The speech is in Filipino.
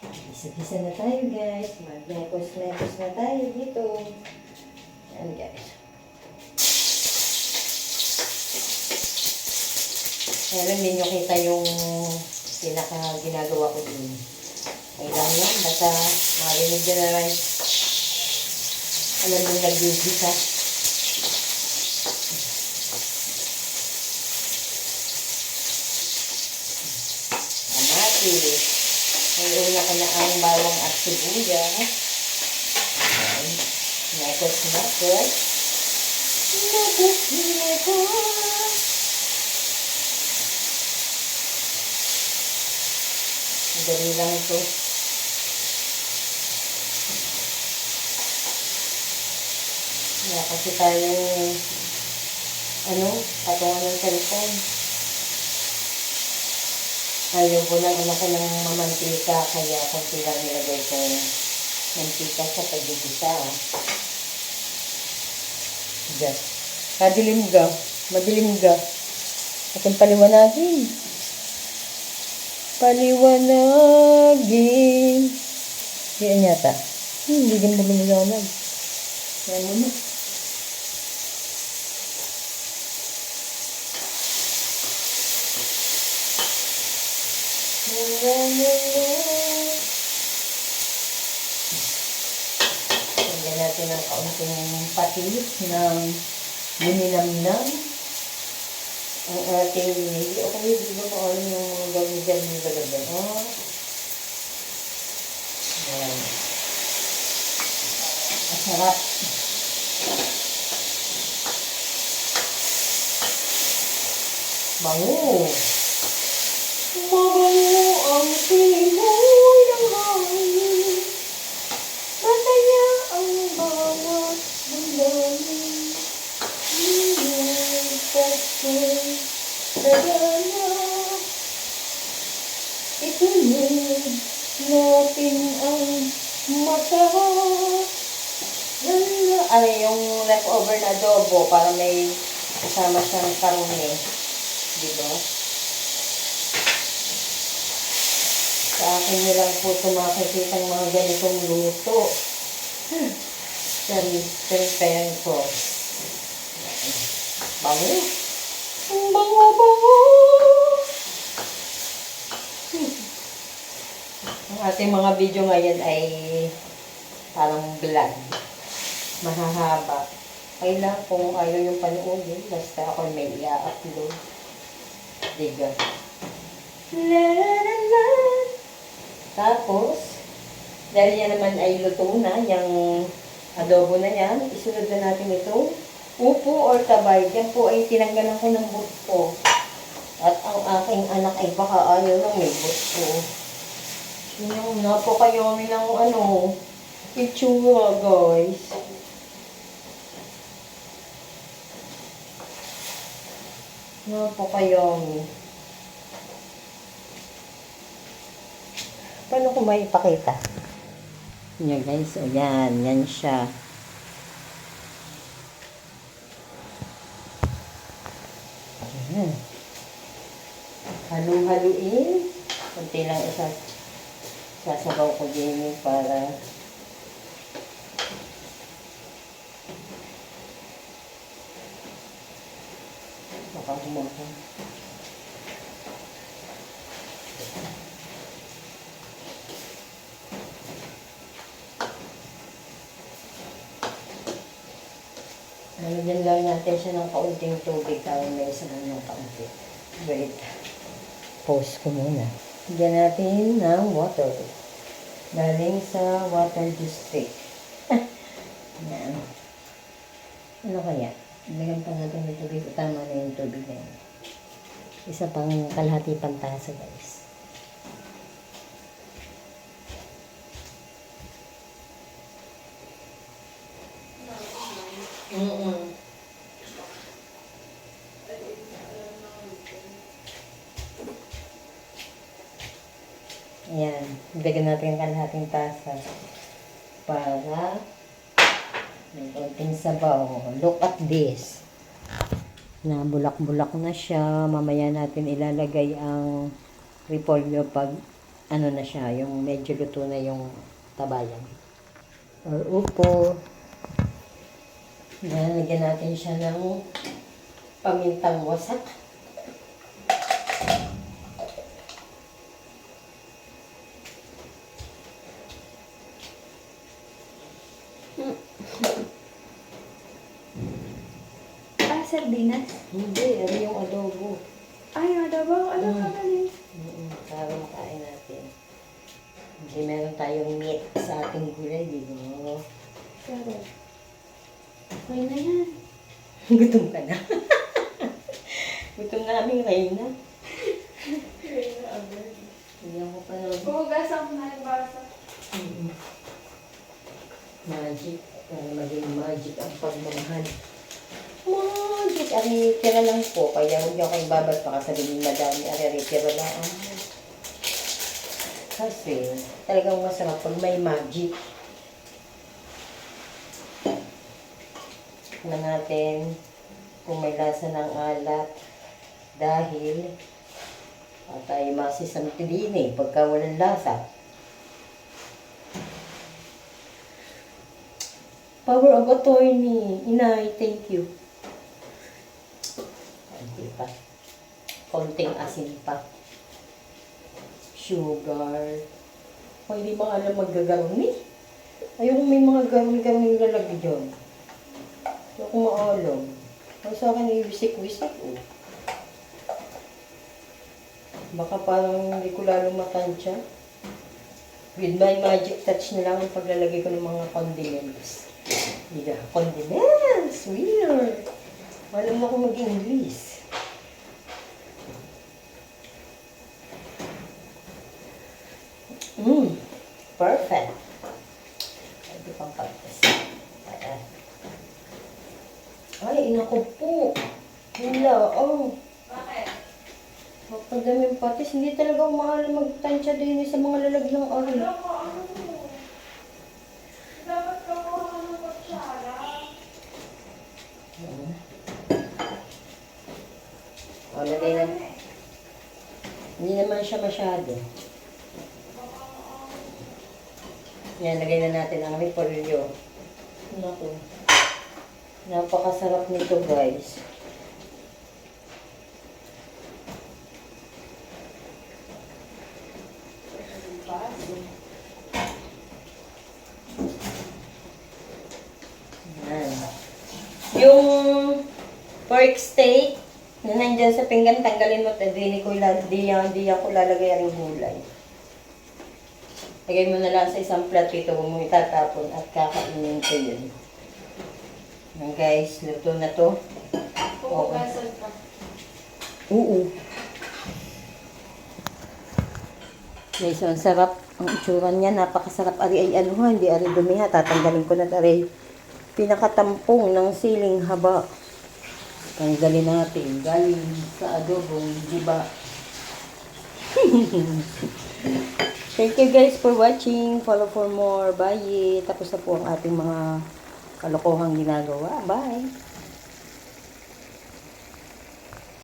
Gisa-gisa na tayo guys. Mag-mekos-mekos na tayo dito. Yan guys. Pero hindi nyo kita yung pinaka ginagawa ko din. Okay lang yan. Basta marinig nyo na lang. Alam mo nag-gisa. Ko na ang bawang at sibuyas. Ayan. Nekos, nekos. Nekos, nekos. Madali lang ito. Wala kasi tayong ano, patungan ng cellphone. Ayaw ko lang anak ko ng mamantika, kaya konti lang nilagay ko mantika sa pagigisa. ah. Diyan. Kadilim ga. Madilim ga. Ating paliwanagin. Paliwanagin. Yan yata. Hmm, hindi din mo biniliwanag. Yan mo na. Tingnan natin ang kaunting patis ng buninamnam. Ang ating hindi ako hindi kung ano yung gawin dyan yung lalagyan. Oh. Yan. Masarap. Bango. Mabango sagana. Ituloy natin ang mata. Ano yung leftover na adobo para may kasama siyang karne. Di ba? Sa akin nilang po tumakikita ng mga ganitong luto. Hmm. Prepare ko. Bango. Ang bango, bango. Hmm. Ang ating mga video ngayon ay parang vlog. Mahahaba. Kailan kung ayaw yung panoodin, basta ako may i-upload. Diga. La la la. Tapos, dahil yan naman ay luto na, yung adobo na yan, isunod na natin ito. Upo or tabay, yan po ay tinanggalan ko ng buto. At ang aking anak ay baka ayaw lang may buto. Yun yung napakayomi ng ano, itsura guys. Napakayomi. Paano ko may ipakita? Yan guys, o yan, yan siya. Halu-haluin. Kunti lang isa. Sasabaw ko din para baka humaka. Nalagyan lang natin siya ng kaunting tubig tayo may isa ng kaunti. Wait. Pause ko muna. Lagyan natin ng water. Galing sa water district. Yan. Ano kaya? Lagyan pa natin ng tubig. Tama na yung tubig na yun. Isa pang kalahati pantasa guys. Mm-mm. Ayan. Bigyan natin ang kalahating tasa para may konting sabaw. Look at this. Na bulak-bulak na siya. Mamaya natin ilalagay ang repolyo pag ano na siya, yung medyo luto na yung tabayan. Or upo. Yan, lagyan natin siya ng pamintang wasak. Ah, sardinas. Hindi, ano yung adobo. Adobo. Ano Mm. ka na yun? Mm, para makain natin. Hindi meron tayong meat sa ating gulay, di ba? Pero, okay na yan. Gutom ka na. Gutom na aming Reyna. Hindi ako pa na Puhugasan ko na yung basa. Mm. Magic. Para maging magic ang pagmamahal. Magic. Ari, tira lang po. Kaya huwag niyo kayo babad pa kasi sabihin madami. Ari, ari, tira lang. Kasi, talagang masarap pag may magic. na natin kung may lasa ng alat dahil at tayo masisamtilin eh pagka walang lasa. Power of attorney. Inay, thank you. Hindi pa. Konting asin pa. Sugar. O, hindi mga alam maggagarong ni. Ayoko may mga garong-garong yung lalagay dyan. Hindi ako maalam. Ang sa akin ay wisik-wisik oh. Baka parang hindi ko lalo matansya. With my magic touch na lang ang paglalagay ko ng mga condiments. Diga, condiments! Weird! Mo ako mag-English. Perfect. Ito pang. Ayan. Ay, inako po. Wala, oh. Bakit? Magpadaming patis, hindi talaga ako mahal magtansya din sa mga lalaglang oil. Ano? Dapat ka ko ano kutsara. O, lagay na. Hindi naman siya masyado. Yan, lagay na natin ang repolyo. Naku. Napakasarap nito, guys. Yan. Yung pork steak na nandyan sa pinggan, tanggalin mo. Di, di, ko, di, di ako lalagay ang gulay. Lagay mo na lang sa isang platito, huwag mo itatapon at kakainin ko yun. Yan guys, luto na to. Puhugasan ka. Oo. Guys, ang sarap. Ang itsura niya, napakasarap. Ari ay ano ha, hindi ari dumi ha. Tatanggalin ko na ari. Pinakatampong ng siling haba. Tanggalin natin. Galing sa adobong, di ba? Thank you guys for watching. Follow for more. Bye. Tapos na po ang ating mga kalokohang ginagawa. Bye.